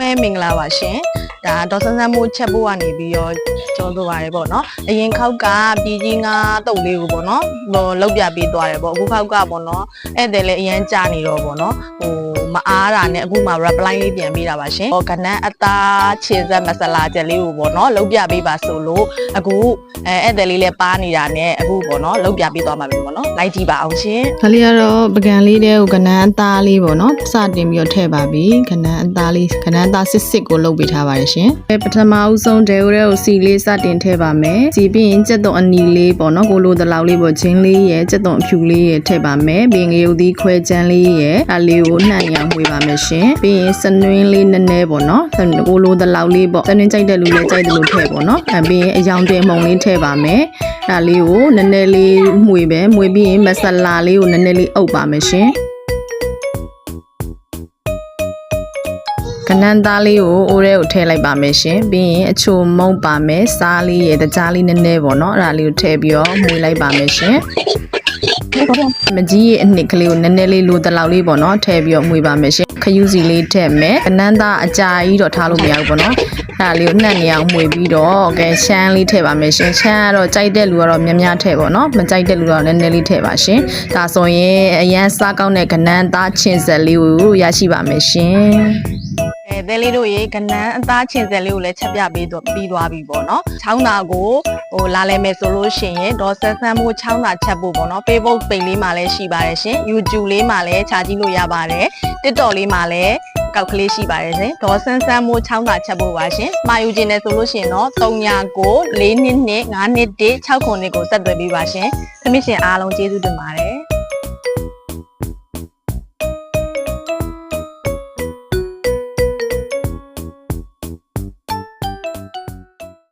မဲမင်္ဂလာပါရှင် ဒါဒေါ်ဆန်းဆန်းမိုးချက်ဖို့ကနေပြီးတော့ကျော်ဆိုပါတယ်ပေါ့နော်အရင်ခောက်ကပြည်ကြီးငါတုတ်လေးကိုပေါ့နော်ဟိုလောက်ပြပေးသွားတယ်ပေါ့အခုခောက်ကပေါ့နော်ဧည့်သည်လည်းအရန်ကြာနေတော့ပေါ့နော်ဟိုမအားတာနဲ့အခုမှ reply လေးပြန်ပေးတာပါရှင်ဟောကနန်းအသားခြေဆက်မဆလာချက်လေးကိုပေါ့နော်လောက်ပြပေးပါဆိုလို့အခုအဲဧည့်သည်လေးလည်းပါနေတာနဲ့အခုပေါ့နော်လောက်ပြပေးသွားမှာပဲပေါ့နော်လိုက်ကြည့်ပါအောင်ရှင်ဒါလေးကတော့ပကံလေးတဲ့ကိုကနန်းအသားလေးပေါ့နော်စတင်ပြီးတော့ထည့်ပါပြီကနန်းအသားလေးကနန်းအသားစစ်စစ်ကိုလုပ်ပေးထားပါတယ်ရှင်ပထမဦးဆုံးဒဲဦးတဲ့ကိုစီလေးစတင်ထည့်ပါမယ်စီပြီးရင်ကြက်သွန်အနီလေးပေါ့နော်ကိုလိုတလောက်လေးပေါ့ဂျင်းလေးရဲ့ကြက်သွန်အဖြူလေးရဲ့ထည့်ပါမယ်ပြီးရင်ငရုတ်သီးခွဲချမ်းလေးရဲ့ဒါလေးကိုနှံ့ရအောင်မှွေပါမယ်ရှင်ပြီးရင်စနွင်းလေးနည်းနည်းပေါ့နော်ကိုလိုတလောက်လေးပေါ့စနွင်းကြိုက်တဲ့လူလည်းကြိုက်တယ်လို့ထည့်ပေါ့နော်အဲပြီးရင်အယောင်တင်မုံလေးထည့်ပါမယ်ဒါလေးကိုနည်းနည်းလေးမှွေပဲမှွေပြီးရင်မဆလာလေးကိုနည်းနည်းလေးအုပ်ပါမယ်ရှင် ကနန်းသားလေးကိုအိုးထဲကိုထည့်လိုက်ပါမယ်ရှင်ပြီးရင်အချိုမုံပါမယ်စားလေးရဲ့တကြားလေးနည်းနည်းပေါ့နော်အဲ့ဒါလေးကိုထည့်ပြီးတော့မှွေလိုက်ပါမယ်ရှင်မကြီးရဲ့အနှစ်ကလေးကိုနည်းနည်းလေးလိုတလောက်လေးပေါ့နော်ထည့်ပြီးတော့မှွေပါမယ်ရှင်ခယူစီလေးထည့်မယ်ကနန်းသားအကြာကြီးတော့ထားလို့မရဘူးပေါ့နော်အဲ့ဒါလေးကိုနှက်နေအောင်မှွေပြီးတော့ကဲရှမ်းလေးထည့်ပါမယ်ရှင်ရှမ်းကတော့ကြိုက်တဲ့လူကတော့များများထည့်ပေါ့နော်မကြိုက်တဲ့လူကတော့နည်းနည်းလေးထည့်ပါရှင်ဒါဆိုရင်အရန်စားကောင်းတဲ့ကနန်းသားချင်ဆက်လေးကိုရရှိပါမယ်ရှင်အဲ သဲလေးတို့ရေကနန်းအသားချင်စက်လေးကိုလည်းချက်ပြပေးတော့ပြီးသွားပြီပေါ့နော်။ချောင်းသာကိုဟိုလာလဲမယ်ဆိုလို့ရှိရင်ဒေါ်ဆန်းဆန်းမိုးချောင်းသာချက်ဖို့ပေါ့နော် Facebook page လေးမှာလည်းရှိပါတယ်ရှင်။ YouTube လေးမှာလည်းခြာကြည့်လို့ရပါတယ်။ TikTok လေးမှာလည်းကောက်ကလေးရှိပါတယ်ရှင်။ဒေါ်ဆန်းဆန်းမိုးချောင်းသာချက်ဖို့ပါရှင်။မှာယူခြင်းနဲ့ဆိုလို့ရှိရင်တော့3ကို4နှစ်နဲ့5နှစ်1 6ခုနှစ်ကိုဆက်သွယ်ပေးပါရှင်။သမီးရှင်အားလုံးကျေးဇူးတင်ပါတယ်။